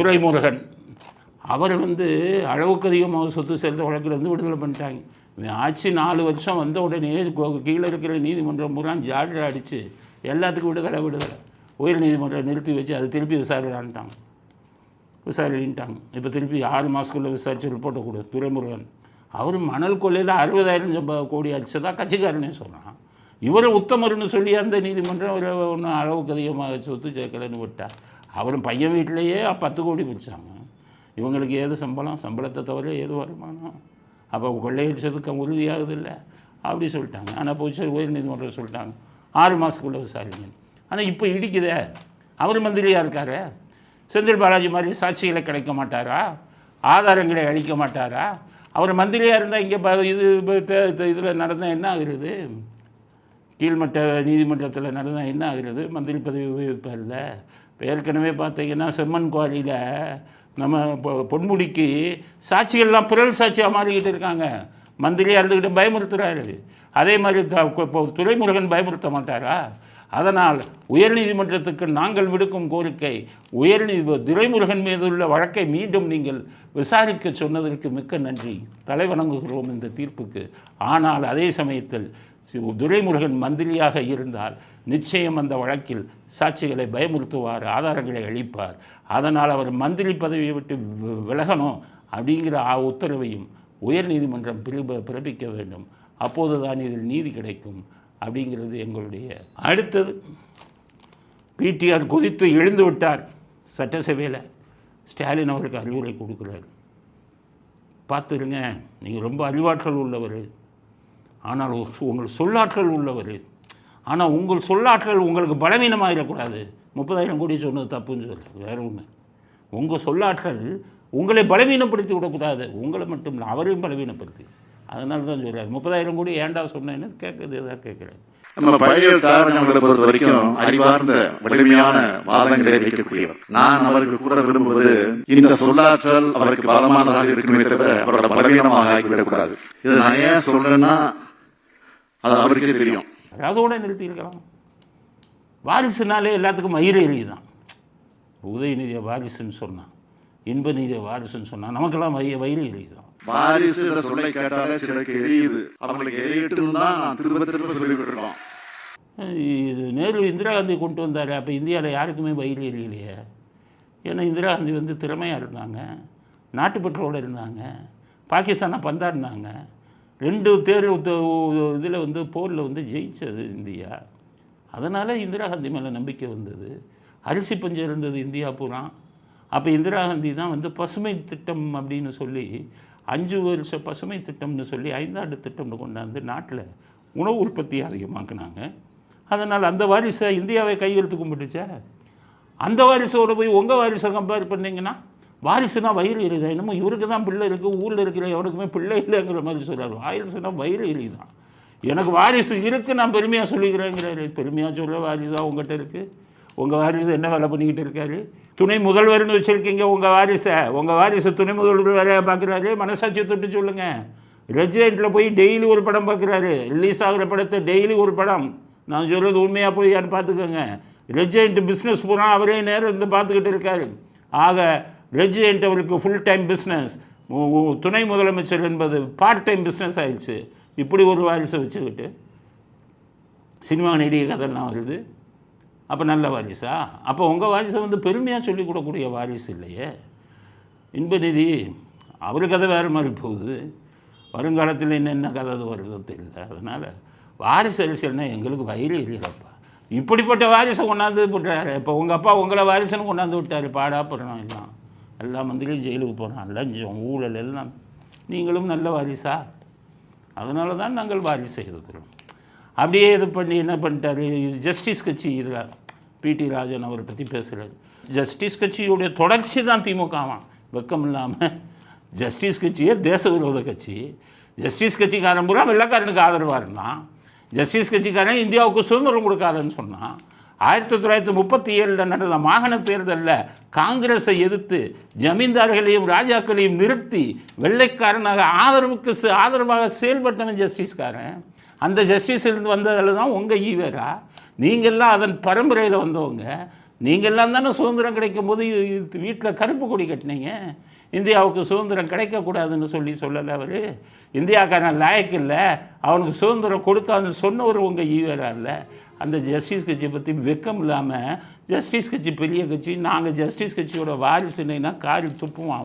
துரைமுருகன். அவர் வந்து அளவுக்கு அதிகமாக சொத்து சேர்ந்த வழக்கிலேருந்து விடுதலை பண்ணிட்டாங்க. ஆட்சி நாலு வருஷம் வந்த உடனே கீழே இருக்கிற நீதிமன்றம் பூரா ஜாடில் அடித்து எல்லாத்துக்கும் விடுதலை விடுதலை. உயர் நீதிமன்றம் நிறுத்தி வச்சு அது திருப்பி விசாரிடான்ட்டாங்க விசாரிட்டாங்க இப்போ திருப்பி ஆறு மாதத்துக்குள்ளே விசாரித்து ரிப்போர்ட்டை கொடு துரைமுருகன். அவர் மணல் கொள்ளையில் அறுபதாயிரம் சம்ப- கோடி அடிச்சதா கட்சிக்காரனே சொல்கிறான் இவரை உத்தமர்னு சொல்லி அந்த நீதிமன்றம் அவரை ஒன்றும் அளவுக்கு அதிகமாக சொத்து சேர்க்கலைன்னு விட்டா. அவரும் பையன் வீட்டிலையே பத்து கோடி வச்சாங்க. இவங்களுக்கு ஏது சம்பளம்? சம்பளத்தை தவிர ஏது வருமானம்? அப்போ கொள்ளையடிச்சதுக்கு உறுதியாகுது இல்லை? அப்படி சொல்லிட்டாங்க. ஆனால் போச்சு உயர் நீதிமன்றம் சொல்லிட்டாங்க. ஆறு மாதத்துக்குள்ளே விசாரிங்க. ஆனால் இப்போ இடிக்குதே. அவர் மந்திரியாக இருக்கார்? செந்தில் பாலாஜி மாதிரி சாட்சிகளை கிடைக்க மாட்டாரா? ஆதாரங்களை அளிக்க மாட்டாரா? அவர் மந்திரியாக இருந்தால் இங்கே இது இதில் நடந்தால் என்ன ஆகுறது? கீழ்மட்ட நீதிமன்றத்தில் நடந்தால் என்ன ஆகுறது? மந்திரி பதவி உபயோகிப்பார்ல. இப்போ ஏற்கனவே பார்த்தீங்கன்னா செம்மன் குவாரியில் நம்ம பொ- பொன்முடிக்கு சாட்சிகள்லாம் புரல் சாட்சியாக மாறிக்கிட்டு இருக்காங்க. மந்திரியாக இருந்துக்கிட்டு பயமுறுத்துறாரு. அதே மாதிரி த- இப்போ துரைமுருகன் பயமுறுத்த மாட்டாரா? அதனால் உயர்நீதிமன்றத்துக்கு நாங்கள் விடுக்கும் கோரிக்கை உயர்நீதி துரைமுருகன் மீது உள்ள வழக்கை மீண்டும் நீங்கள் விசாரிக்க சொன்னதற்கு மிக்க நன்றி. தலைவணங்குகிறோம் இந்த தீர்ப்புக்கு. ஆனால் அதே சமயத்தில் துரைமுருகன் மந்திரியாக இருந்தால் நிச்சயம் அந்த வழக்கில் சாட்சிகளை பயமுறுத்துவார் ஆதாரங்களை அளிப்பார். அதனால் அவர் மந்திரி பதவியை விட்டு விலகணும் அப்படிங்கிற ஆ- உத்தரவையும் உயர்நீதிமன்றம் பிறப்ப பிறப்பிக்க வேண்டும். அப்போதுதான் இதில் நீதி கிடைக்கும் அப்படிங்கிறது எங்களுடைய அடுத்தது. பிடிஆர் குதித்து எழுந்து விட்டார் சட்டசபையில். ஸ்டாலின் அவருக்கு அறிவுரை கொடுக்குறாரு. பார்த்துருங்க நீங்கள் ரொம்ப அறிவாற்றல் உள்ளவர். ஆனால் உங்கள் சொல்லாற்றல் உள்ளவர். ஆனால் உங்கள் சொல்லாற்றல் உங்களுக்கு பலவீனமாகிடக்கூடாது முப்பதாயிரம் கோடி சொன்னது தப்புன்னு சொல்லி வேற ஒன்று உங்கள் சொல்லாற்றல் உங்களை பலவீனப்படுத்தி விடக்கூடாது. உங்களை மட்டும் இல்லை அவரையும் பலவீனப்படுத்தி. அதனால தான் சொல்கிறார் முப்பதாயிரம் கோடி ஏன்டா சொன்னேன்னு கேட்குறது எதாவது கேட்குறேன் நம்ம பழைய தாரணங்களை பொறுத்த வரைக்கும் அறிவார்ந்த வலிமையான வாதங்களை வைக்கக்கூடியவர். நான் அவருக்கு கூற விரும்புவது இந்த சொல்லாற்றல் அவருக்கு பலமானதாக இருக்குமே தவிர அவரோட பலவீனமாக ஆகிவிடக்கூடாது. இது நான் ஏன் சொல்றேன்னா அது அவருக்கே தெரியும். அதோட நிறுத்தியிருக்கலாம். வாரிசுனாலே எல்லாத்துக்கும் மயிறு எலி தான் உதயநிதியை வாரிசுன்னு சொன்னான் இன்பநிதியை வாரிசுன்னு சொன்னான் நமக்கெல்லாம் மைய வயிறு எலி தான் வாரிசு என்ற சொல்லை கேட்டாலே சிலருக்கு எரியுது. அவங்களுக்கு எரியட்டும் தான் நான் திரும்ப திரும்ப சொல்லிக்கிட்டு இருக்கோம் இது நேரு இந்திரா காந்தி கொண்டு வந்தார். அப்போ இந்தியாவில் யாருக்குமே வயிறு எரியலையே. ஏன்னா இந்திரா காந்தி வந்து திறமையாக இருந்தாங்க நாட்டுப்பற்றோடு இருந்தாங்க பாகிஸ்தானை பந்தாடினாங்க. ரெண்டு தேர்வு இதில் வந்து போரில் வந்து ஜெயித்தது இந்தியா. அதனால் இந்திரா காந்தி மேலே நம்பிக்கை வந்தது. அரிசி பஞ்சம் இருந்தது இந்தியா பூரா. அப்போ இந்திரா காந்தி தான் வந்து பசுமை திட்டம் அப்படின்னு சொல்லி அஞ்சு வருஷ பசுமை திட்டம்னு சொல்லி ஐந்தாண்டு திட்டம்னு கொண்டாந்து நாட்டில் உணவு உற்பத்தி அதிகமாக்குனாங்க. அதனால் அந்த வாரிசை இந்தியாவை கையெழுத்து கும்பிட்டுச்சா. அந்த வாரிசோட போய் உங்கள் வாரிசை கம்பேர் பண்ணீங்கன்னா வாரிசுனா வயிறு எரியுதா? என்னமோ இவருக்கு தான் பிள்ளை இருக்குது ஊரில் இருக்கிற எவனுக்குமே பிள்ளை இல்லைங்கிற மாதிரி சொல்கிறார் வாரிசுனா வயிறு எரியுதான் எனக்கு வாரிசு இருக்குது நான் பெருமையாக சொல்லிக்கிறேங்கிறாரு. பெருமையாக சொல்ல வாரிசா உங்கள்கிட்ட இருக்குது உங்கள் வாரிசு என்ன வேலை பண்ணிக்கிட்டு இருக்காரு? துணை முதல்வர்னு வச்சுருக்கீங்க உங்கள் வாரிசை. உங்கள் வாரிசு துணை முதல்வர் வேலையை பார்க்குறாரு. மனசாட்சியை தொட்டு சொல்லுங்கள் ரெஜிடெண்ட்டில் போய் டெய்லி ஒரு படம் பார்க்குறாரு. ரிலீஸ் ஆகிற படத்தை டெய்லி ஒரு படம். நான் சொல்கிறது உண்மையாக போய் யார் பார்த்துக்கோங்க. ரெஜிடெண்ட் பிஸ்னஸ் பூரா அவரே நேரம் இருந்து பார்த்துக்கிட்டு இருக்காரு. ஆக ரெஜிடெண்ட் அவருக்கு ஃபுல் டைம் பிஸ்னஸ் துணை முதலமைச்சர் என்பது பார்ட் டைம் பிஸ்னஸ் ஆயிடுச்சு. இப்படி ஒரு வாரிசை வச்சுக்கிட்டு சினிமா நடிகை கதைலாம் வருது. அப்போ நல்ல வாரிசா? அப்போ உங்கள் வாரிசை வந்து பெருமையாக சொல்லிக் கொடுக்கக்கூடிய வாரிசு இல்லையே. இன்பநிதி அவர் கதை வேறு மாதிரி போகுது. வருங்காலத்தில் என்னென்ன கதை அது வருதோ தெரியல. அதனால் வாரிசு அரசியல்னா எங்களுக்கு வயிறு இல்லைப்பா இப்படிப்பட்ட வாரிசை கொண்டாந்து விட்டார் இப்போ உங்கள் அப்பா உங்களை வாரிசுன்னு கொண்டாந்து விட்டார். பாடா எல்லாம் எல்லா மந்திரியும் ஜெயிலுக்கு போகிறான் லஞ்சம் ஊழல் எல்லாம். நீங்களும் நல்ல வாரிசா? அதனால தான் நாங்கள் வாரிசு செய்துக்கிறோம் அப்படியே இது பண்ணி என்ன பண்ணிட்டாரு? ஜஸ்டிஸ் கட்சி இதில் பிடி ராஜன் அவரை பற்றி பேசுகிறார் ஜஸ்டிஸ் கட்சியுடைய தொடர்ச்சி தான் திமுகவான் வெக்கம் இல்லாமல் ஜஸ்டிஸ் கட்சியே தேச விரோத கட்சி. ஜஸ்டிஸ் கட்சிக்காரன் பூரா வெள்ளக்காரனுக்கு ஆதரவாக இருந்தான். ஜஸ்டிஸ் கட்சிக்காரன் இந்தியாவுக்கு சுதந்திரம் கொடுக்காதன்னு சொன்னான். ஆயிரத்தி தொள்ளாயிரத்தி முப்பத்தி ஏழில் நடந்த மாகாண தேர்தலில் காங்கிரஸை எதிர்த்து ஜமீன்தார்களையும் ராஜாக்களையும் நிறுத்தி வெள்ளைக்காரனாக ஆதரவுக்கு ஆதரவாக செயல்பட்டவன் ஜஸ்டிஸ்காரன். அந்த ஜஸ்டிஸிலிருந்து வந்ததில் தான் உங்கள் ஈவேரா. நீங்கள்லாம் அதன் பரம்பரையில் வந்தவங்க. நீங்கள்லாம் தானே சுதந்திரம் கிடைக்கும் போது வீட்டில் கருப்பு கொடி கட்டினீங்க. இந்தியாவுக்கு சுதந்திரம் கிடைக்கக்கூடாதுன்னு சொல்லி சொல்லலை அவர். இந்தியாக்காரன் லாயக்கு இல்லை. அவனுக்கு சுதந்திரம் கொடுக்காதுன்னு சொன்னவர் உங்கள் ஈவேரா இல்லை. அந்த ஜஸ்டிஸ் கட்சியை பற்றி வெக்கம் இல்லாமல் ஜஸ்டிஸ் கட்சி பெரிய கட்சி நாங்கள் ஜஸ்டிஸ் கட்சியோட வாரிசுன்னா காரில் துப்புவோம்